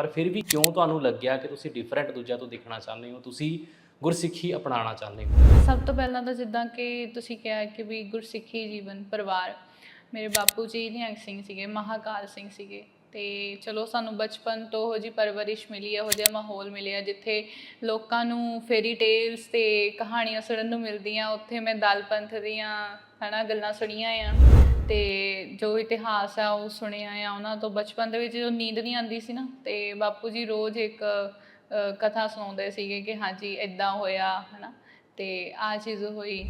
ਪਰ ਫਿਰ ਵੀ ਕਿਉਂ ਤੁਹਾਨੂੰ ਲੱਗਿਆ ਕਿ ਤੁਸੀਂ ਡਿਫਰੈਂਟ ਦੂਜਿਆਂ ਤੋਂ ਦਿਖਣਾ ਚਾਹੁੰਦੇ ਹੋ? ਤੁਸੀਂ ਗੁਰਸਿੱਖੀ ਅਪਣਾਉਣਾ ਚਾਹੁੰਦੇ ਹੋ? ਸਭ ਤੋਂ ਪਹਿਲਾਂ ਤਾਂ ਜਿੱਦਾਂ ਕਿ ਤੁਸੀਂ ਕਿਹਾ ਕਿ ਵੀ ਗੁਰਸਿੱਖੀ ਜੀਵਨ, ਪਰਿਵਾਰ। ਮੇਰੇ ਬਾਪੂ ਜੀ ਨਿਹੰਗ ਸਿੰਘ ਸੀਗੇ, ਮਹਾਕਾਲ ਸਿੰਘ ਸੀਗੇ। ਤੇ ਚਲੋ ਸਾਨੂੰ ਬਚਪਨ ਤੋਂ ਉਹ ਜੀ ਪਰਵਰਿਸ਼ ਮਿਲੀ ਹੈ ਉਹ ਜਿਹਾ ਮਾਹੌਲ ਮਿਲਿਆ ਜਿੱਥੇ ਲੋਕਾਂ ਨੂੰ ਫੇਰੀ ਟੇਲਸ ਤੇ ਕਹਾਣੀਆਂ ਸੁਣਨ ਨੂੰ ਮਿਲਦੀਆਂ, ਉੱਥੇ ਮੈਂ ਦਲ ਪੰਥ ਦੀਆਂ ਹਨਾ ਗੱਲਾਂ ਸੁਣੀਆਂ ਆ। ਤੇ ਜੋ ਇਤਿਹਾਸ ਆ ਉਹ ਸੁਣਿਆ ਆ, ਉਹਨਾਂ ਤੋਂ ਬਚਪਨ ਦੇ ਵਿੱਚ ਜਦੋਂ ਨੀਂਦ ਨਹੀਂ ਆਉਂਦੀ ਸੀ ਨਾ, ਤੇ ਬਾਪੂ ਜੀ ਰੋਜ਼ ਇੱਕ ਕਥਾ ਸੁਣਾਉਂਦੇ ਸੀਗੇ ਕਿ ਹਾਂਜੀ ਇਦਾਂ ਹੋਇਆ, ਹਨਾ, ਤੇ ਆ ਚੀਜ਼ ਹੋਈ।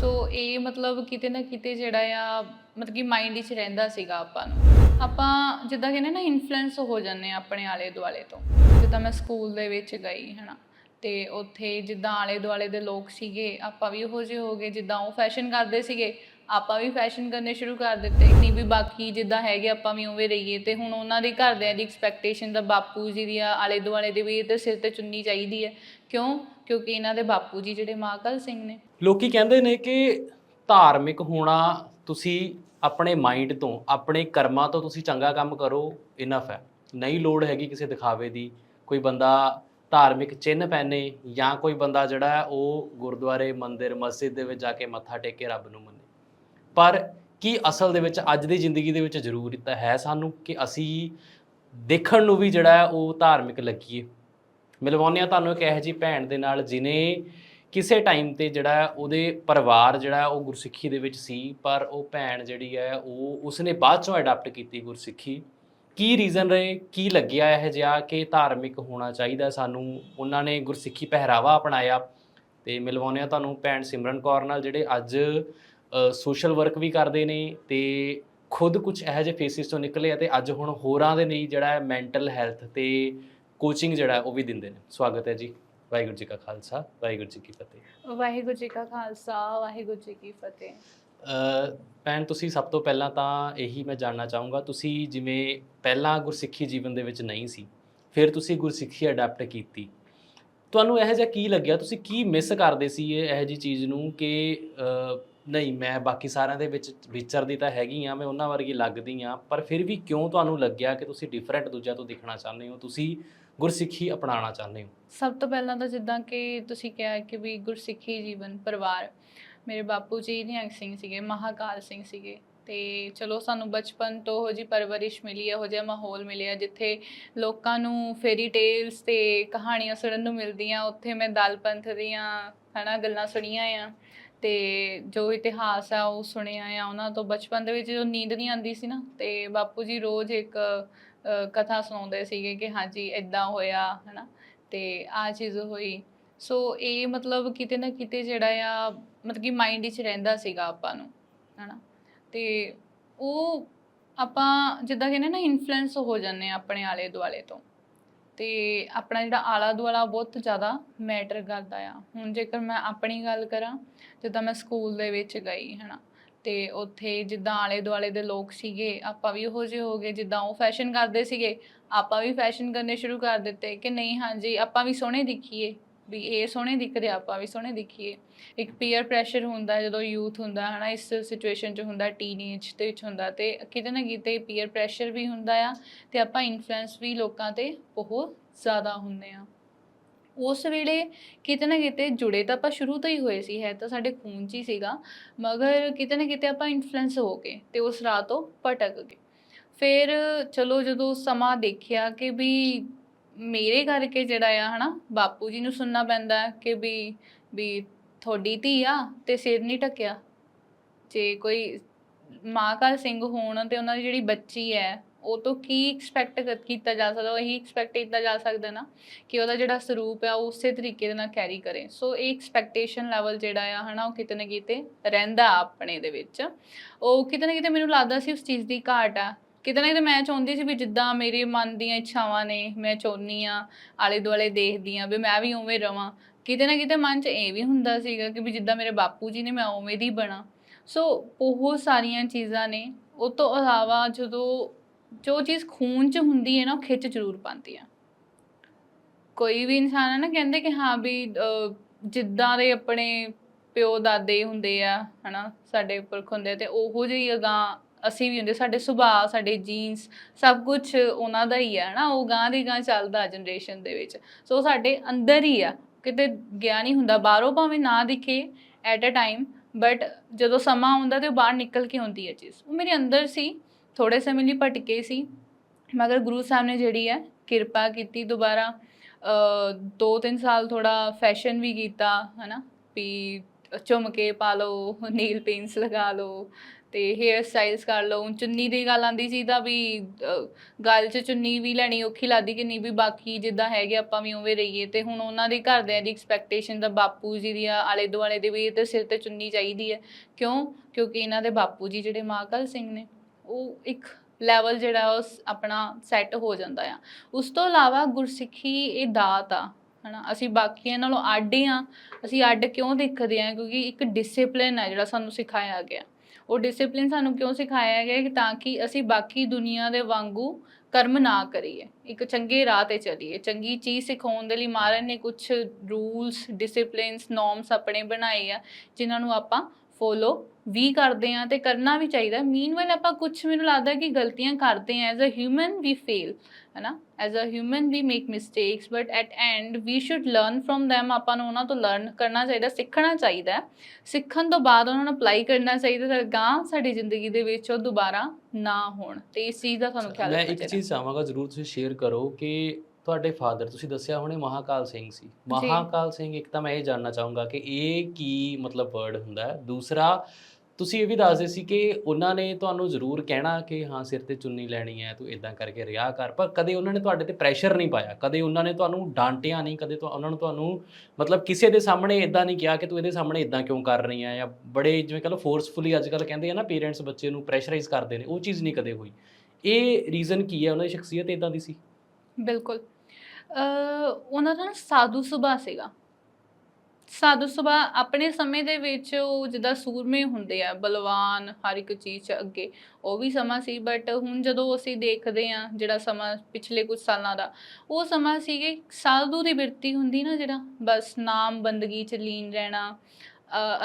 ਸੋ ਇਹ ਮਤਲਬ ਕਿਤੇ ਨਾ ਕਿਤੇ ਜਿਹੜਾ ਆ, ਮਤਲਬ ਕਿ ਮਾਈਂਡ ਵਿੱਚ ਰਹਿੰਦਾ ਸੀਗਾ ਆਪਾਂ ਨੂੰ। ਆਪਾਂ ਜਿੱਦਾਂ ਕਹਿੰਦੇ ਨਾ ਇਨਫਲੂਐਂਸ ਹੋ ਜਾਂਦੇ ਆ ਆਪਣੇ ਆਲੇ ਦੁਆਲੇ ਤੋਂ। ਜਿੱਦਾਂ ਮੈਂ ਸਕੂਲ ਦੇ ਵਿੱਚ ਗਈ, ਹਨਾ, ਤੇ ਉੱਥੇ ਜਿੱਦਾਂ ਆਲੇ ਦੁਆਲੇ ਦੇ ਲੋਕ ਸੀਗੇ, ਆਪਾਂ ਵੀ ਉਹੋ ਜਿਹੇ ਹੋ ਗਏ, ਜਿੱਦਾਂ ਉਹ ਫੈਸ਼ਨ ਕਰਦੇ ਸੀਗੇ ਆਪਾਂ ਵੀ ਫੈਸ਼ਨ ਕਰਨੇ ਸ਼ੁਰੂ ਕਰ ਦਿੱਤੇ ਨਹੀਂ ਵੀ ਬਾਕੀ ਜਿੱਦਾਂ ਹੈਗੇ ਆਪਾਂ ਵੀ ਉਵੇਂ ਰਹੀਏ ਤੇ ਹੁਣ ਉਹਨਾਂ ਦੇ ਘਰਦਿਆਂ ਦੀ ਐਕਸਪੈਕਟੇਸ਼ਨ ਦਾ ਬਾਪੂ ਜੀ ਦੀ ਆਲੇ ਦੁਆਲੇ ਦੇ ਵੀ ਇਹਦੇ ਸਿਰ ਤੇ ਚੁੰਨੀ ਚਾਹੀਦੀ ਹੈ। ਕਿਉਂ? ਕਿਉਂਕਿ ਇਹਨਾਂ ਦੇ ਬਾਪੂ ਜੀ ਜਿਹੜੇ ਮਾਕਲ ਸਿੰਘ ਨੇ। ਲੋਕੀ ਕਹਿੰਦੇ ਨੇ ਕਿ ਧਾਰਮਿਕ ਹੋਣਾ ਤੁਸੀਂ ਆਪਣੇ ਮਾਈਂਡ ਤੋਂ, ਆਪਣੇ ਕਰਮਾਂ ਤੋਂ ਤੁਸੀਂ ਚੰਗਾ ਕੰਮ ਕਰੋ ਇਨਫ ਹੈ। ਨਹੀਂ ਲੋੜ ਹੈਗੀ ਕਿਸੇ ਦਿਖਾਵੇ ਦੀ। ਕੋਈ ਬੰਦਾ ਧਾਰਮਿਕ ਚਿੰਨ੍ਹ ਪਹਿਨੇ ਜਾਂ ਕੋਈ ਬੰਦਾ ਜਿਹੜਾ ਉਹ ਗੁਰਦੁਆਰੇ, ਮੰਦਿਰ, ਮਸਜਿਦ ਦੇ ਵਿੱਚ ਜਾ ਕੇ ਮੱਥਾ ਟੇਕ ਕੇ ਰੱਬ ਨੂੰ ਮੰਨੇ। ਪਰ ਕੀ ਅਸਲ ਦੇ ਵਿੱਚ ਅੱਜ ਦੀ ਜ਼ਿੰਦਗੀ ਦੇ ਵਿੱਚ ਜ਼ਰੂਰਤ ਹੈ ਸਾਨੂੰ ਕਿ ਅਸੀਂ ਦੇਖਣ ਨੂੰ ਵੀ ਜਿਹੜਾ ਹੈ ਉਹ ਧਾਰਮਿਕ ਲੱਗੀਏ। ਮਿਲਵਾਉਂਦੇ ਹਾਂ ਤੁਹਾਨੂੰ ਇੱਕ ਇਹੋ ਜਿਹੀ ਭੈਣ ਦੇ ਨਾਲ ਜਿਨੇ ਕਿਸੇ ਟਾਈਮ ਤੇ ਜਿਹੜਾ ਉਹਦੇ ਪਰਿਵਾਰ ਜਿਹੜਾ ਉਹ ਗੁਰਸਿੱਖੀ ਦੇ ਵਿੱਚ ਸੀ, ਪਰ ਉਹ ਭੈਣ ਜਿਹੜੀ ਹੈ ਉਹ ਉਸਨੇ ਬਾਅਦ ਚੋਂ ਅਡਾਪਟ ਕੀਤੀ ਗੁਰਸਿੱਖੀ। ਕੀ ਰੀਜ਼ਨ ਰਹੇ, ਕੀ ਲੱਗਿਆ ਇਹ ਜਿਹਾ ਕਿ ਧਾਰਮਿਕ ਹੋਣਾ ਚਾਹੀਦਾ ਸਾਨੂੰ? ਉਹਨਾਂ ਨੇ ਗੁਰਸਿੱਖੀ ਪਹਿਰਾਵਾ ਅਪਣਾਇਆ। ਤੇ ਮਿਲਵਾਉਂਦੇ ਆ ਤੁਹਾਨੂੰ ਭੈਣ ਸਿਮਰਨ ਕੌਰ ਨਾਲ ਜਿਹੜੇ ਅੱਜ ਸੋਸ਼ਲ ਵਰਕ ਵੀ ਕਰਦੇ ਨੇ ਤੇ ਖੁਦ ਕੁਝ ਇਹੋ ਜਿਹੇ ਫੇਸਿਸ ਤੋਂ ਨਿਕਲੇ ਆ ਤੇ ਅੱਜ ਹੁਣ ਹੋਰਾਂ ਦੇ ਲਈ ਜਿਹੜਾ ਹੈ ਮੈਂਟਲ ਹੈਲਥ ਤੇ ਕੋਚਿੰਗ ਜਿਹੜਾ ਉਹ ਵੀ ਦਿੰਦੇ ਨੇ। ਸਵਾਗਤ ਹੈ ਜੀ। ਵਾਹਿਗੁਰੂ ਜੀ ਕਾ ਖਾਲਸਾ ਵਾਹਿਗੁਰੂ ਜੀ ਕੀ ਫਤਿਹ। ਵਾਹਿਗੁਰੂ ਜੀ ਕਾ ਖਾਲਸਾ ਵਾਹਿਗੁਰੂ ਜੀ ਕੀ ਫਤਿਹ। ਅ, ਭੈਣ ਤੁਸੀਂ ਸਭ ਤੋਂ ਪਹਿਲਾਂ ਤਾਂ ਇਹੀ ਮੈਂ ਜਾਣਨਾ ਚਾਹੂੰਗਾ ਤੁਸੀਂ ਜਿਵੇਂ ਪਹਿਲਾਂ ਗੁਰਸਿੱਖੀ ਜੀਵਨ ਦੇ ਵਿੱਚ ਨਹੀਂ ਸੀ ਫਿਰ ਤੁਸੀਂ ਗੁਰਸਿੱਖੀ ਅਡਾਪਟ ਕੀਤੀ। ਤੁਹਾਨੂੰ ਇਹ ਜਿਹਾ ਕੀ ਲੱਗਿਆ? ਤੁਸੀਂ ਕੀ ਮਿਸ ਕਰਦੇ ਸੀ ਇਹ ਇਹੋ ਜਿਹੀ ਚੀਜ਼ ਨੂੰ ਕਿ ਨਹੀਂ, ਮੈਂ ਬਾਕੀ ਸਾਰਿਆਂ ਦੇ ਵਿੱਚ ਵਿਚਰਦੀ ਤਾਂ ਹੈਗੀ ਆ ਮੈਂ ਉਹਨਾਂ ਵਰਗੀ ਲੱਗਦੀ ਆ ਪਰ ਫਿਰ ਵੀ ਕਿਉਂ ਤੁਹਾਨੂੰ ਲੱਗਿਆ ਕਿ ਤੁਸੀਂ ਡਿਫਰੈਂਟ ਦੂਜਿਆਂ ਤੋਂ ਦਿਖਣਾ ਚਾਹੁੰਦੇ ਹੋ? ਤੁਸੀਂ ਗੁਰਸਿੱਖੀ ਅਪਣਾਉਣਾ ਚਾਹੁੰਦੇ ਹੋ? ਸਭ ਤੋਂ ਪਹਿਲਾਂ ਤਾਂ ਜਿੱਦਾਂ ਕਿ ਤੁਸੀਂ ਕਿਹਾ ਕਿ ਵੀ ਗੁਰਸਿੱਖੀ ਜੀਵਨ, ਪਰਿਵਾਰ। ਮੇਰੇ ਬਾਪੂ ਜੀ ਨਿਹੰਗ ਸਿੰਘ ਸੀਗੇ, ਮਹਾਕਾਲ ਸਿੰਘ ਸੀਗੇ। ਤੇ ਚਲੋ, ਸਾਨੂੰ ਬਚਪਨ ਤੋਂ ਉਹ ਜੀ ਪਰਵਰਿਸ਼ ਮਿਲੀ ਹੈ ਉਹ ਜਿਹਾ ਮਾਹੌਲ ਮਿਲਿਆ, ਜਿੱਥੇ ਲੋਕਾਂ ਨੂੰ ਫੇਰੀ ਟੇਲਸ ਤੇ ਕਹਾਣੀਆਂ ਸੁਣਨ ਨੂੰ ਮਿਲਦੀਆਂ, ਉੱਥੇ ਮੈਂ ਦਲ ਪੰਥ ਦੀਆਂ, ਹਨਾ, ਗੱਲਾਂ ਸੁਣੀਆਂ ਆ। ਤੇ ਜੋ ਇਤਿਹਾਸ ਆ ਉਹ ਸੁਣਿਆ ਆ, ਉਹਨਾਂ ਤੋਂ ਬਚਪਨ ਦੇ ਵਿੱਚ ਜਦੋਂ ਨੀਂਦ ਨਹੀਂ ਆਉਂਦੀ ਸੀ ਨਾ, ਤੇ ਬਾਪੂ ਜੀ ਰੋਜ਼ ਇੱਕ ਕਥਾ ਸੁਣਾਉਂਦੇ ਸੀਗੇ ਕਿ ਹਾਂਜੀ ਇਦਾਂ ਹੋਇਆ, ਹਨਾ, ਤੇ ਆ ਚੀਜ਼ ਹੋਈ। ਸੋ ਇਹ ਮਤਲਬ ਕਿਤੇ ਨਾ ਕਿਤੇ ਜਿਹੜਾ ਆ, ਮਤਲਬ ਕਿ ਮਾਈਂਡ ਵਿੱਚ ਰਹਿੰਦਾ ਸੀਗਾ ਆਪਾਂ ਨੂੰ, ਹਨਾ, ਤੇ ਉਹ ਆਪਾਂ ਜਿੱਦਾਂ ਕਹਿੰਦੇ ਨਾ ਇਨਫਲੂਐਂਸ ਹੋ ਜਾਂਦੇ ਆ ਆਪਣੇ ਆਲੇ ਦੁਆਲੇ ਤੋਂ। ਤੇ ਆਪਣਾ ਜਿਹੜਾ ਆਲਾ ਦੁਆਲਾ ਬਹੁਤ ਜ਼ਿਆਦਾ ਮੈਟਰ ਕਰਦਾ ਆ। ਹੁਣ ਜੇਕਰ ਮੈਂ ਆਪਣੀ ਗੱਲ ਕਰਾਂ, ਜਿੱਦਾਂ ਮੈਂ ਸਕੂਲ ਦੇ ਵਿੱਚ ਗਈ, ਹਨਾ, ਤੇ ਉੱਥੇ ਜਿੱਦਾਂ ਆਲੇ ਦੁਆਲੇ ਦੇ ਲੋਕ ਸੀਗੇ, ਆਪਾਂ ਵੀ ਉਹੋ ਜਿਹੇ ਹੋ ਗਏ, ਜਿੱਦਾਂ ਉਹ ਫੈਸ਼ਨ ਕਰਦੇ ਸੀਗੇ, ਆਪਾਂ ਵੀ ਫੈਸ਼ਨ ਕਰਨੇ ਸ਼ੁਰੂ ਕਰ ਦਿੱਤੇ ਕਿ ਨਹੀਂ, ਹਾਂਜੀ, ਆਪਾਂ ਵੀ ਸੋਹਣੇ ਦਿਖੀਏ। ਵੀ ਇਹ ਸੋਹਣੇ ਦਿਖਦੇ ਆਪਾਂ ਵੀ ਸੋਹਣੇ ਦਿਖੀਏ। ਇੱਕ ਪੀਅਰ ਪ੍ਰੈਸ਼ਰ ਹੁੰਦਾ ਜਦੋਂ ਯੂਥ ਹੁੰਦਾ ਹੈ ਹਨਾ, ਇਸ ਸਿਚੁਏਸ਼ਨ 'ਚ ਹੁੰਦਾ ਟੀਨੇਜ ਦੇ ਵਿੱਚ ਹੁੰਦਾ ਤੇ ਕਿਤੇ ਨਾ ਕਿਤੇ ਪੀਅਰ ਪ੍ਰੈਸ਼ਰ ਵੀ ਹੁੰਦਾ ਆ ਤੇ ਆਪਾਂ ਇਨਫਲੂਐਂਸ ਵੀ ਲੋਕਾਂ ਤੇ ਬਹੁਤ ਜ਼ਿਆਦਾ ਹੁੰਦੇ ਆ। ਉਸ ਵੇਲੇ ਕਿਤੇ ਨਾ ਕਿਤੇ ਜੁੜੇ ਤਾਂ ਆਪਾਂ ਸ਼ੁਰੂ ਤੋਂ ਹੀ ਹੋਏ ਸੀ, ਹੈ ਤਾਂ ਸਾਡੇ ਖੂਨ 'ਚ ਹੀ ਸੀਗਾ, ਮਗਰ ਕਿਤੇ ਨਾ ਕਿਤੇ ਆਪਾਂ ਇਨਫਲੂਐਂਸ ਹੋ ਗਏ ਤੇ ਉਸ ਰਾਹ ਤੋਂ ਭਟਕ ਗਏ। ਫਿਰ ਚਲੋ ਜਦੋਂ ਸਮਾਂ ਦੇਖਿਆ ਕਿ ਵੀ ਮੇਰੇ ਕਰਕੇ ਜਿਹੜਾ ਆ, ਹਨਾ, ਬਾਪੂ ਜੀ ਨੂੰ ਸੁਣਨਾ ਪੈਂਦਾ ਹੈ ਕਿ ਵੀ ਵੀ ਤੁਹਾਡੀ ਧੀ ਆ ਤੇ ਸਿਰ ਨਹੀਂ ਢੱਕਿਆ। ਜੇ ਕੋਈ ਮਾਂ ਸਿੰਘ ਹੋਣ ਤੇ ਉਹਨਾਂ ਦੀ ਜਿਹੜੀ ਬੱਚੀ ਹੈ, ਉਹ ਤੋਂ ਕੀ ਐਕਸਪੈਕਟ ਕੀਤਾ ਜਾ ਸਕਦਾ, ਉਹ ਇਹੀ ਐਕਸਪੈਕਟ ਕੀਤਾ ਜਾ ਸਕਦਾ ਨਾ ਕਿ ਉਹਦਾ ਜਿਹੜਾ ਸਰੂਪ ਆ, ਉਹ ਉਸੇ ਤਰੀਕੇ ਦੇ ਨਾਲ ਕੈਰੀ ਕਰੇ। ਸੋ ਇਹ ਐਕਸਪੈਕਟੇਸ਼ਨ ਲੈਵਲ ਜਿਹੜਾ ਆ, ਹਨਾ, ਉਹ ਕਿਤੇ ਨਾ ਕਿਤੇ ਰਹਿੰਦਾ ਆਪਣੇ ਦੇ ਵਿੱਚ। ਉਹ ਕਿਤੇ ਨਾ ਕਿਤੇ ਮੈਨੂੰ ਲੱਗਦਾ ਸੀ ਉਸ ਚੀਜ਼ ਦੀ ਘਾਟ ਆ ਕਿਤੇ ਨਾ ਕਿਤੇ ਮੈਂ ਚਾਹੁੰਦੀ ਸੀ ਵੀ ਜਿੱਦਾਂ ਮੇਰੇ ਮਨ ਦੀਆਂ ਇੱਛਾਵਾਂ ਨੇ, ਮੈਂ ਚਾਹੁੰਦੀ ਆ ਆਲੇ ਦੁਆਲੇ ਦੇਖਦੀ ਆ ਵੀ ਮੈਂ ਵੀ ਉਵੇਂ ਰਵਾਂ। ਕਿਤੇ ਨਾ ਕਿਤੇ ਮਨ 'ਚ ਇਹ ਵੀ ਹੁੰਦਾ ਸੀਗਾ ਕਿ ਵੀ ਜਿੱਦਾਂ ਮੇਰੇ ਬਾਪੂ ਜੀ ਨੇ ਮੈਂ ਉਵੇਂ ਦੀ ਬਣਾ। ਸੋ ਬਹੁਤ ਸਾਰੀਆਂ ਚੀਜ਼ਾਂ ਨੇ, ਉਹ ਤੋਂ ਇਲਾਵਾ ਜਦੋਂ ਜੋ ਚੀਜ਼ ਖੂਨ 'ਚ ਹੁੰਦੀ ਹੈ ਨਾ, ਉਹ ਖਿੱਚ ਜ਼ਰੂਰ ਪਾਉਂਦੀ ਆ। ਕੋਈ ਵੀ ਇਨਸਾਨ ਹੈ ਨਾ ਕਹਿੰਦੇ ਕਿ ਹਾਂ ਵੀ ਜਿੱਦਾਂ ਦੇ ਆਪਣੇ ਪਿਓ ਦਾਦੇ ਹੁੰਦੇ ਆ, ਹਨਾ, ਸਾਡੇ ਪੁਰਖ ਹੁੰਦੇ ਆ, ਤੇ ਉਹੋ ਜਿਹੀ ਅਗਾਂ ਅਸੀਂ ਵੀ ਹੁੰਦੇ ਸਾਡੇ ਸੁਭਾਅ ਸਾਡੇ ਜੀਨਸ ਸਭ ਕੁਝ ਉਹਨਾਂ ਦਾ ਹੀ ਹੈ ਨਾ ਉਹ ਗਾਂ ਦੀ ਗਾਂ ਚੱਲਦਾ ਜਨਰੇਸ਼ਨ ਦੇ ਵਿੱਚ। ਸੋ ਸਾਡੇ ਅੰਦਰ ਹੀ ਆ। ਕਿਤੇ ਗਿਆ ਨਹੀਂ ਹੁੰਦਾ ਬਾਹਰੋਂ ਭਾਵੇਂ ਨਾ ਦਿਖੇ ਐਟ ਅ ਟਾਈਮ ਬਟ ਜਦੋਂ ਸਮਾਂ ਆਉਂਦਾ ਤੇ ਉਹ ਬਾਹਰ ਨਿਕਲ ਕੇ ਹੁੰਦੀ ਹੈ ਚੀਜ਼। ਉਹ ਮੇਰੇ ਅੰਦਰ ਸੀ ਥੋੜੇ ਸਮੇਂ ਲਈ ਭਟਕੇ ਸੀ ਮਗਰ ਗੁਰੂ ਸਾਹਿਬ ਨੇ ਜਿਹੜੀ ਹੈ ਕਿਰਪਾ ਕੀਤੀ ਦੁਬਾਰਾ। ਅ, ਦੋ ਤਿੰਨ ਸਾਲ ਥੋੜਾ ਫੈਸ਼ਨ ਵੀ ਕੀਤਾ ਹਨਾ? ਵੀ ਝੁਮਕੇ ਪਾ ਲਓ ਨੀਲ ਪੇਂਟਸ ਲਗਾ ਲਓ ਤੇ ਹੇਅਰ ਸਟਾਈਲਸ ਕਰ ਲਓ ਚੁੰਨੀ ਦੀ ਗੱਲ ਆਂਦੀ ਸੀ ਤਾਂ ਵੀ ਅ, ਗੱਲ 'ਚ ਚੁੰਨੀ ਵੀ ਲੈਣੀ ਔਖੀ ਲੱਗਦੀ ਕਿ ਨਹੀਂ ਵੀ ਬਾਕੀ ਜਿੱਦਾਂ ਹੈਗੇ ਆਪਾਂ ਵੀ ਉਵੇਂ ਰਹੀਏ। ਤੇ ਹੁਣ ਉਹਨਾਂ ਦੇ ਘਰਦਿਆਂ ਦੀ ਐਕਸਪੈਕਟੇਸ਼ਨ ਦਾ ਬਾਪੂ ਜੀ ਦੀਆਂ ਆਲੇ ਦੁਆਲੇ ਦੇ ਵੀ ਇਹਦੇ ਸਿਰ ਤੇ ਚੁੰਨੀ ਚਾਹੀਦੀ ਹੈ। ਕਿਉਂ? ਕਿਉਂਕਿ ਇਹਨਾਂ ਦੇ ਬਾਪੂ ਜੀ ਜਿਹੜੇ ਮਹਾਕਾਲ ਸਿੰਘ ਨੇ ਉਹ ਇੱਕ ਲੈਵਲ ਜਿਹੜਾ ਉਹ ਸ- ਆਪਣਾ ਸੈੱਟ ਹੋ ਜਾਂਦਾ ਆ। ਉਸ ਤੋਂ ਇਲਾਵਾ ਗੁਰਸਿੱਖੀ ਇਹ ਦਾਤ ਆ ਹਨਾ? ਅਸੀਂ ਬਾਕੀਆਂ ਨਾਲੋਂ ਅੱਡ ਹੀ ਆ ਅਸੀਂ ਅੱਡ ਕਿਉਂ ਦੇਖਦੇ ਆ ਕਿਉਂਕਿ ਇੱਕ ਡਿਸਪਲਿਨ ਆ ਜਿਹੜਾ ਸਾਨੂੰ ਸਿਖਾਇਆ ਗਿਆ। ਉਹ ਡਿਸਪਲਿਨ ਸਾਨੂੰ ਕਿਉਂ ਸਿਖਾਇਆ ਗਿਆ ਕਿ ਤਾਂ ਕਿ ਅਸੀਂ ਬਾਕੀ ਦੁਨੀਆ ਦੇ ਵਾਂਗੂ ਕਰਮ ਨਾ ਕਰੀਏ। ਇੱਕ ਚੰਗੇ ਰਾਹ ਤੇ ਚੱਲੀਏ। ਚੰਗੀ ਚੀਜ਼ ਸਿਖਾਉਣ ਦੇ ਲਈ ਮਹਾਰਾਜ ਨੇ ਕੁਝ ਰੂਲਸ ਡਿਸਪਲਿਨਸ ਨੋਰਮਸ ਆਪਣੇ ਬਣਾਏ ਆ, ਜਿਨ੍ਹਾਂ ਨੂੰ ਆਪਾਂ ਫੋਲੋ ਵੀ ਕਰਦੇ ਆ ਤੇ ਕਰਨਾ ਵੀ ਚਾਹੀਦਾ। ਮੀਨਵਾਈਲ ਆਪਾਂ ਕੁਝ ਮੈਨੂੰ ਲੱਗਦਾ ਕਿ ਗਲਤੀਆਂ ਕਰਦੇ ਆ as a human we fail ਹੈਨਾ? As a human we make mistakes but at end we should learn from them ਆਪਾਂ ਨੂੰ ਉਹਨਾਂ ਤੋਂ ਲਰਨ ਕਰਨਾ ਚਾਹੀਦਾ ਸਿੱਖਣਾ ਚਾਹੀਦਾ। ਸਿੱਖਣ ਤੋਂ ਬਾਅਦ ਉਹਨਾਂ ਨੂੰ ਅਪਲਾਈ ਕਰਨਾ ਚਾਹੀਦਾ ਤਾਂ ਗਾਂ ਸਾਡੀ ਜ਼ਿੰਦਗੀ ਦੇ ਵਿੱਚ ਉਹ ਦੁਬਾਰਾ ਨਾ ਹੋਣ। ਤੇ ਇਸ ਚੀਜ਼ ਦਾ ਤੁਹਾਨੂੰ ਖਿਆਲ ਮੈਂ ਰੱਖਣਾ ਇੱਕ ਚਾਹੀਦਾ। ਚੀਜ਼ ਚਾਹਾਂਗਾ ਜ਼ਰੂਰ ਤੁਸੀਂ ਸ਼ੇਅਰ ਕਰੋ ਕਿ ਤੁਹਾਡੇ ਫਾਦਰ ਤੁਸੀਂ ਦੱਸਿਆ ਹੁਣੇ ਮਹਾਕਾਲ ਸਿੰਘ ਸੀ। ਮਹਾਕਾਲ ਸਿੰਘ ਇੱਕ ਤਾਂ ਮੈਂ ਇਹ ਜਾਨਣਾ ਚਾਹੂੰਗਾ ਕਿ ਇਹ ਕੀ ਮਤਲਬ ਵਰਡ ਹੁੰਦਾ ਹੈ। ਦੂਸਰਾ ਤੁਸੀਂ ਇਹ ਵੀ ਦੱਸਦੇ ਸੀ ਕਿ ਉਹਨਾਂ ਨੇ ਤੁਹਾਨੂੰ ਜ਼ਰੂਰ ਕਹਿਣਾ ਕਿ ਹਾਂ, ਸਿਰ ਤੇ ਚੁੰਨੀ ਲੈਣੀ ਹੈ, ਤੂੰ ਇਦਾਂ ਕਰਕੇ ਰਿਹਾ ਕਰ। ਪਰ ਕਦੇ ਉਹਨਾਂ ਨੇ ਤੁਹਾਡੇ ਤੇ ਪ੍ਰੈਸ਼ਰ ਨਹੀਂ ਪਾਇਆ? ਕਦੇ ਉਹਨਾਂ ਨੇ ਤੁਹਾਨੂੰ ਡਾਂਟਿਆ ਨਹੀਂ? ਕਦੇ ਉਹਨਾਂ ਨੂੰ ਤੁਹਾਨੂੰ ਮਤਲਬ ਕਿਸੇ ਦੇ ਸਾਹਮਣੇ ਇਦਾਂ ਨਹੀਂ ਕਿਹਾ ਕਿ ਤੂੰ ਇਹਦੇ ਸਾਹਮਣੇ ਇਦਾਂ ਕਿਉਂ ਕਰ ਰਹੀ ਹੈ? ਜਾਂ ਬੜੇ ਜਿਵੇਂ ਕਹ ਲਓ ਫੋਰਸਫੁਲੀ ਅੱਜ ਕੱਲ ਕਹਿੰਦੇ ਆ ਨਾ ਪੇਰੈਂਟਸ ਬੱਚੇ ਨੂੰ ਪ੍ਰੈਸ਼ਰਾਈਜ਼ ਕਰਦੇ ਨੇ। ਉਹ ਚੀਜ਼ ਨਹੀਂ ਕਦੇ ਹੋਈ। ਇਹ ਰੀਜ਼ਨ ਕੀ ਹੈ? ਉਹਨਾਂ ਦੀ ਸ਼ਖਸੀਅਤ ਇਦਾਂ ਦੀ ਸੀ? ਬਿਲਕੁਲ। ਉਹਨਾਂ ਦਾ ਸਾਧੂ ਸੁਭਾਅ ਸੀਗਾ। ਸਾਧੂ ਸੁਭਾਅ ਆਪਣੇ ਸਮੇਂ ਦੇ ਵਿੱਚ ਉਹ ਜਿੱਦਾਂ ਸੂਰਮੇ ਹੁੰਦੇ ਆ, ਬਲਵਾਨ ਹਰ ਇੱਕ ਚੀਜ਼ 'ਚ ਅੱਗੇ, ਉਹ ਵੀ ਸਮਾਂ ਸੀ ਬਟ ਹੁਣ ਜਦੋਂ ਅਸੀਂ ਦੇਖਦੇ ਆ ਜਿਹੜਾ ਸਮਾਂ ਪਿਛਲੇ ਕੁਝ ਸਾਲਾਂ ਦਾ, ਉਹ ਸਮਾਂ ਸੀਗੇ ਸਾਧੂ ਦੀ ਬਿਰਤੀ ਹੁੰਦੀ ਨਾ ਜਿਹੜਾ, ਬਸ ਨਾਮ ਬੰਦਗੀ 'ਚ ਲੀਨ ਰਹਿਣਾ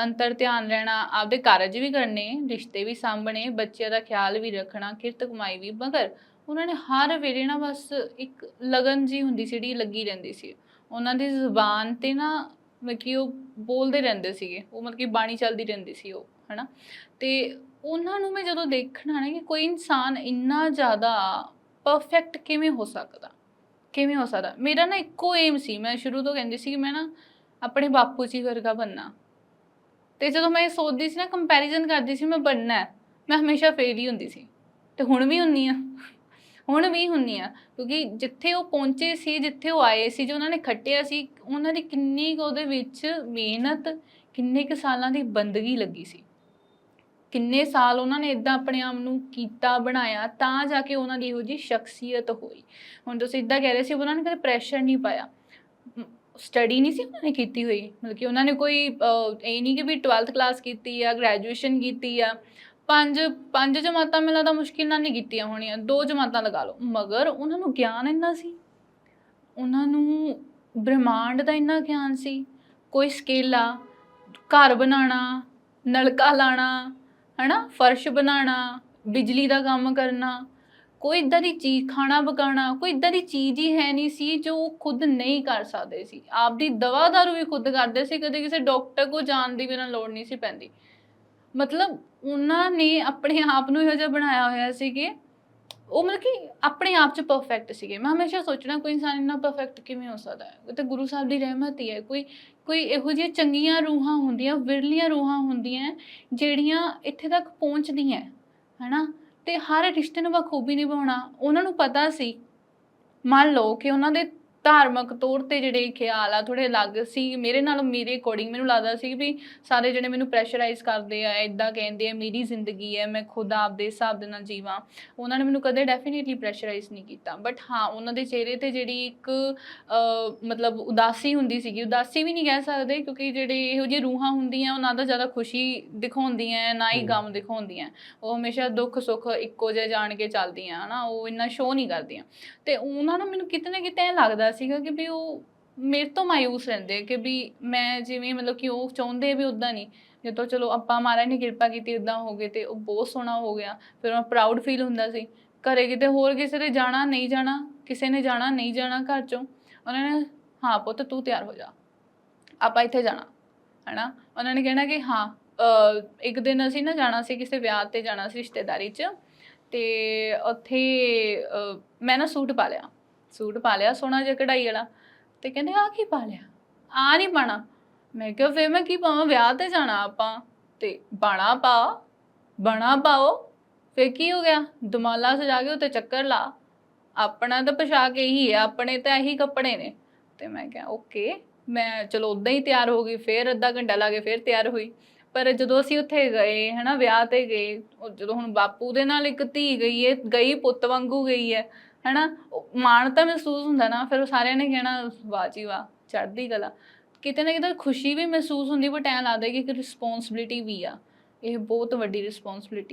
ਅੰਤਰ ਧਿਆਨ ਰਹਿਣਾ, ਆਪਦੇ ਕਾਰਜ ਵੀ ਕਰਨੇ, ਰਿਸ਼ਤੇ ਵੀ ਸਾਂਭਣੇ, ਬੱਚਿਆਂ ਦਾ ਖਿਆਲ ਵੀ ਰੱਖਣਾ, ਕਿਰਤ ਕਮਾਈ ਵੀ, ਮਗਰ ਉਹਨਾਂ ਨੇ ਹਰ ਵੇਲੇ ਨਾ ਬਸ ਇੱਕ ਲਗਨ ਜੀ ਹੁੰਦੀ ਸੀ ਲੱਗੀ ਰਹਿੰਦੀ ਸੀ। ਉਹਨਾਂ ਦੀ ਜ਼ੁਬਾਨ ਤੇ ਨਾ ਮਤਲਬ ਕਿ ਉਹ ਬੋਲਦੇ ਰਹਿੰਦੇ ਸੀਗੇ, ਉਹ ਮਤਲਬ ਕਿ ਬਾਣੀ ਚੱਲਦੀ ਰਹਿੰਦੀ ਸੀ ਉਹ, ਹਨਾ? ਤੇ ਉਹਨਾਂ ਨੂੰ ਮੈਂ ਜਦੋਂ ਦੇਖਣਾ ਨਾ ਕਿ ਕੋਈ ਇਨਸਾਨ ਇੰਨਾ ਜ਼ਿਆਦਾ ਪਰਫੈਕਟ ਕਿਵੇਂ ਹੋ ਸਕਦਾ, ਕਿਵੇਂ ਹੋ ਸਕਦਾ? ਮੇਰਾ ਨਾ ਇੱਕੋ ਏਮ ਸੀ, ਮੈਂ ਸ਼ੁਰੂ ਤੋਂ ਕਹਿੰਦੀ ਸੀ ਕਿ ਮੈਂ ਨਾ ਆਪਣੇ ਬਾਪੂ ਜੀ ਵਰਗਾ ਬੰਨਾ। ਤੇ ਜਦੋਂ ਮੈਂ ਇਹ ਸੋਚਦੀ ਸੀ ਨਾ ਕੰਪੈਰੀਜ਼ਨ ਕਰਦੀ ਸੀ, ਮੈਂ ਬਣਨਾ ਮੈਂ ਹਮੇਸ਼ਾ ਫੇਲ ਹੀ ਹੁੰਦੀ ਸੀ। ਤੇ ਹੁਣ ਵੀ ਹੁੰਨੀ ਆ। ਹੁਣ ਵੀ ਹੁੰਨੀ ਆ, ਕਿਉਂਕਿ ਜਿੱਥੇ ਉਹ ਪਹੁੰਚੇ ਸੀ, ਜਿੱਥੇ ਉਹ ਆਏ ਸੀ, ਜੋ ਉਹਨਾਂ ਨੇ ਖੱਟਿਆ ਸੀ, ਉਹਨਾਂ ਦੀ ਕਿੰਨੀ ਕੁ ਉਹਦੇ ਵਿੱਚ ਮਿਹਨਤ, ਕਿੰਨੇ ਕੁ ਸਾਲਾਂ ਦੀ ਬੰਦਗੀ ਲੱਗੀ ਸੀ। ਕਿੰਨੇ ਸਾਲ ਉਹਨਾਂ ਨੇ ਇਦਾਂ ਆਪਣੇ ਆਪ ਨੂੰ ਕੀਤਾ, ਬਣਾਇਆ, ਤਾਂ ਜਾ ਕੇ ਉਹਨਾਂ ਦੀ ਇਹੋ ਜੀ ਸ਼ਖਸੀਅਤ ਹੋਈ। ਹੁਣ ਤੁਸੀਂ ਇਦਾਂ ਕਹਿ ਰਹੇ ਸੀ, ਉਹਨਾਂ ਨੇ ਕਦੇ ਪ੍ਰੈਸ਼ਰ ਨਹੀਂ ਪਾਇਆ। ਸਟੱਡੀ ਨਹੀਂ ਸੀ ਉਹਨਾਂ ਨੇ ਕੀਤੀ ਹੋਈ, ਮਤਲਬ ਕਿ ਉਹਨਾਂ ਨੇ ਕੋਈ ਇਹ ਨਹੀਂ ਕਿ ਵੀ 12th ਕਲਾਸ ਕੀਤੀ ਆ ਗ੍ਰੈਜੂਏਸ਼ਨ ਕੀਤੀ ਆ ਪੰਜ ਪੰਜ ਜਮਾਤਾਂ ਮਿਲਾਂ ਤਾਂ ਮੁਸ਼ਕਿਲ ਨਾਲ ਨਹੀਂ ਕੀਤੀਆਂ ਹੋਣੀਆਂ, ਦੋ ਜਮਾਤਾਂ ਲਗਾ ਲਓ। ਮਗਰ ਉਹਨਾਂ ਨੂੰ ਗਿਆਨ ਇੰਨਾ ਸੀ, ਉਹਨਾਂ ਨੂੰ ਬ੍ਰਹਿਮੰਡ ਦਾ ਇੰਨਾ ਗਿਆਨ ਸੀ, ਕੋਈ ਸਕੇਲਾ, ਘਰ ਬਣਾਉਣਾ, ਨਲਕਾ ਲਾਣਾ ਹਨਾ, ਫਰਸ਼ ਬਣਾਉਣਾ, ਬਿਜਲੀ ਦਾ ਕੰਮ ਕਰਨਾ, ਕੋਈ ਇਦਾਂ ਦੀ ਚੀਜ਼, ਖਾਣਾ ਪਕਾਉਣਾ, ਕੋਈ ਇਦਾਂ ਦੀ ਚੀਜ਼ ਹੀ ਹੈ ਨਹੀਂ ਸੀ ਜੋ ਖੁਦ ਨਹੀਂ ਕਰ ਸਕਦੇ ਸੀ। ਆਪਦੀ ਦਵਾ ਦਾਰੂ ਵੀ ਖੁਦ ਕਰਦੇ ਸੀ, ਕਦੇ ਕਿਸੇ ਡਾਕਟਰ ਕੋ ਜਾਣ ਦੀ ਵੀ ਉਹਨਾਂ ਲੋੜ ਨਹੀਂ ਸੀ ਪੈਂਦੀ। ਮਤਲਬ ਉਹਨਾਂ ਨੇ ਆਪਣੇ ਆਪ ਨੂੰ ਇਹੋ ਜਿਹਾ ਬਣਾਇਆ ਹੋਇਆ ਸੀ ਕਿ ਉਹ ਮਤਲਬ ਕਿ ਆਪਣੇ ਆਪ 'ਚ ਪਰਫੈਕਟ ਸੀਗੇ। ਮੈਂ ਹਮੇਸ਼ਾ ਸੋਚਣਾ, ਕੋਈ ਇਨਸਾਨ ਇੰਨਾ ਪਰਫੈਕਟ ਕਿਵੇਂ ਹੋ ਸਕਦਾ ਹੈ? ਇਹ ਤਾਂ ਗੁਰੂ ਸਾਹਿਬ ਦੀ ਰਹਿਮਤ ਹੀ ਹੈ। ਕੋਈ ਕੋਈ ਇਹੋ ਜਿਹੀਆਂ ਚੰਗੀਆਂ ਰੂਹਾਂ ਹੁੰਦੀਆਂ, ਵਿਰਲੀਆਂ ਰੂਹਾਂ ਹੁੰਦੀਆਂ, ਜਿਹੜੀਆਂ ਇੱਥੇ ਤੱਕ ਪਹੁੰਚਦੀਆਂ, ਹਨਾ? ਤੇ ਹਰ ਰਿਸ਼ਤੇ ਨੂੰ ਬਖੂਬੀ ਨਿਭਾਉਣਾ, ਉਹਨਾਂ ਨੂੰ ਪਤਾ ਸੀ। ਮੰਨ ਲਓ ਕਿ ਉਹਨਾਂ ਦੇ ਧਾਰਮਿਕ ਤੌਰ ਤੇ ਜਿਹੜੇ ਖਿਆਲ ਆ ਥੋੜੇ ਅਲੱਗ ਸੀ। ਮੇਰੇ ਨਾਲ ਮੇਰੇ ਅਕੋਰਡਿੰਗ ਮੈਨੂੰ ਲੱਗਦਾ ਸੀ ਵੀ ਸਾਰੇ ਜਿਹੜੇ ਮੈਨੂੰ ਪ੍ਰੈਸ਼ਰਾਈਜ਼ ਕਰਦੇ ਆ ਇਦਾਂ ਕਹਿੰਦੇ ਆ ਮੇਰੀ ਜ਼ਿੰਦਗੀ ਹੈ ਮੈਂ ਖੁਦ ਆਪਦੇ ਹਿਸਾਬ ਦੇ ਨਾਲ ਜੀਵਾਂ। ਉਹਨਾਂ ਨੇ ਮੈਨੂੰ ਕਦੇ ਡੈਫੀਨਿਟਲੀ ਪ੍ਰੈਸ਼ਰਾਈਜ਼ ਨਹੀਂ ਕੀਤਾ। ਬਟ ਹਾਂ ਉਹਨਾਂ ਦੇ ਚਿਹਰੇ ਤੇ ਜਿਹੜੀ ਇੱਕ ਮਤਲਬ ਉਦਾਸੀ ਹੁੰਦੀ ਸੀਗੀ। ਉਦਾਸੀ ਵੀ ਨਹੀਂ ਕਹਿ ਸਕਦੇ ਕਿਉਂਕਿ ਜਿਹੜੇ ਇਹੋ ਜਿਹੀ ਰੂਹਾਂ ਹੁੰਦੀਆਂ ਉਹਨਾਂ ਦਾ ਜ਼ਿਆਦਾ ਖੁਸ਼ੀ ਦਿਖਾਉਂਦੀਆਂ ਨਾ ਹੀ। ਗਮ ਦਿਖਾਉਂਦੀਆਂ। ਉਹ ਹਮੇਸ਼ਾ ਦੁੱਖ ਸੁੱਖ ਇੱਕੋ ਜਿਹਾ ਜਾਣ ਕੇ ਚੱਲਦੀਆਂ ਹਨਾ ਉਹ ਇੰਨਾ ਸ਼ੋਅ ਨਹੀਂ ਕਰਦੀਆਂ। ਤੇ ਉਹਨਾਂ ਨੂੰ ਮੈਨੂੰ ਕਿਤੇ ਨਾ ਕਿਤੇ ਐਂ ਲੱਗਦਾ ਸੀਗਾ ਕਿ ਵੀ ਉਹ ਮੇਰੇ ਤੋਂ ਮਾਯੂਸ ਰਹਿੰਦੇ ਕਿ ਵੀ ਮੈਂ ਜਿਵੇਂ ਮਤਲਬ ਕਿ ਉਹ ਚਾਹੁੰਦੇ ਵੀ ਉਦਾਂ ਨਹੀਂ। ਜਦੋਂ ਚਲੋ ਆਪਾਂ ਮਹਾਰਾਜ ਨੇ ਕਿਰਪਾ ਕੀਤੀ ਇਦਾਂ ਹੋ ਗਏ ਤੇ ਉਹ ਬਹੁਤ ਸੋਹਣਾ ਹੋ ਗਿਆ। ਫਿਰ ਉਹ ਪ੍ਰਾਊਡ ਫੀਲ ਹੁੰਦਾ ਸੀ। ਘਰੇ ਕਿਤੇ ਹੋਰ ਕਿਸੇ ਦੇ ਜਾਣਾ, ਨਹੀਂ ਜਾਣਾ, ਕਿਸੇ ਨੇ ਜਾਣਾ, ਨਹੀਂ ਜਾਣਾ ਘਰ ਚੋਂ, ਉਹਨਾਂ ਨੇ ਹਾਂ ਪੁੱਤ ਤੂੰ ਤਿਆਰ ਹੋ ਜਾ। ਆਪਾਂ ਇੱਥੇ ਜਾਣਾ, ਹੈਨਾ? ਉਹਨਾਂ ਨੇ ਕਹਿਣਾ ਕਿ ਹਾਂ ਇੱਕ ਦਿਨ ਅਸੀਂ ਨਾ ਜਾਣਾ ਸੀ ਕਿਸੇ ਵਿਆਹ ਤੇ ਜਾਣਾ ਸੀ ਰਿਸ਼ਤੇਦਾਰੀ 'ਚ ਤੇ ਉੱਥੇ ਮੈਂ ਨਾ ਸੂਟ ਪਾ ਲਿਆ। ਸੂਟ ਪਾ ਲਿਆ ਸੋਹਣਾ ਜਿਹਾ ਕਢਾਈ ਵਾਲਾ ਤੇ ਕਹਿੰਦੇ ਆ ਕੀ ਪਾ ਲਿਆ? ਆ ਨਹੀਂ ਪਾਣਾ। ਮੈਂ ਕਿਹਾ ਫੇਰ ਮੈਂ ਕੀ ਪਾਵਾਂ? ਵਿਆਹ ਤੇ ਜਾਣਾ ਆਪਾਂ। ਤੇ ਬਾਣਾ ਪਾ ਬਣਾ ਪਾਓ, ਫੇਰ ਕੀ ਹੋ ਗਿਆ? ਦਮਾਲਾ ਸਜਾ ਕੇ ਉੱਤੇ ਚੱਕਰ ਲਾ। ਆਪਣਾ ਤਾਂ ਪੋਸ਼ਾਕ ਇਹੀ ਹੈ, ਆਪਣੇ ਤਾਂ ਇਹੀ ਕੱਪੜੇ ਨੇ। ਤੇ ਮੈਂ ਕਿਹਾ, ਓਕੇ, ਮੈਂ ਚਲੋ ਉਦਾਂ ਹੀ ਤਿਆਰ ਹੋ ਗਈ, ਫੇਰ ਅੱਧਾ ਘੰਟਾ ਲਾ ਕੇ ਫੇਰ ਤਿਆਰ ਹੋਈ। ਪਰ ਜਦੋਂ ਅਸੀਂ ਉੱਥੇ ਗਏ, ਹਨਾ, ਵਿਆਹ ਤੇ ਗਏ ਜਦੋਂ ਹੁਣ ਬਾਪੂ ਦੇ ਨਾਲ ਇੱਕ ਧੀ ਗਈ ਹੈ, ਗਈ ਪੁੱਤ ਵਾਂਗੂ ਗਈ ਹੈ ਹਨਾ? ਉਹ ਮਾਣ ਤਾਂ ਮਹਿਸੂਸ ਹੁੰਦਾ ਨਾ, ਫਿਰ ਉਹ ਸਾਰਿਆਂ ਨੇ ਕਹਿਣਾ, ਵਾਹ ਜੀ ਵਾਹ, ਚੜ੍ਹਦੀ ਕਲਾ। ਕਿਤੇ ਨਾ ਕਿਤੇ ਖੁਸ਼ੀ ਵੀ ਮਹਿਸੂਸ ਹੁੰਦੀ, ਬਟ ਐਂ ਲੱਗਦਾ ਕਿ ਇੱਕ ਰਿਸਪੌਂਸਿਬਿਲਿਟੀ ਵੀ ਆ। ਇਹ ਬਹੁਤ ਵੱਡੀ ਰਿਸਪੌਂਸਿਬਿਲਿਟੀ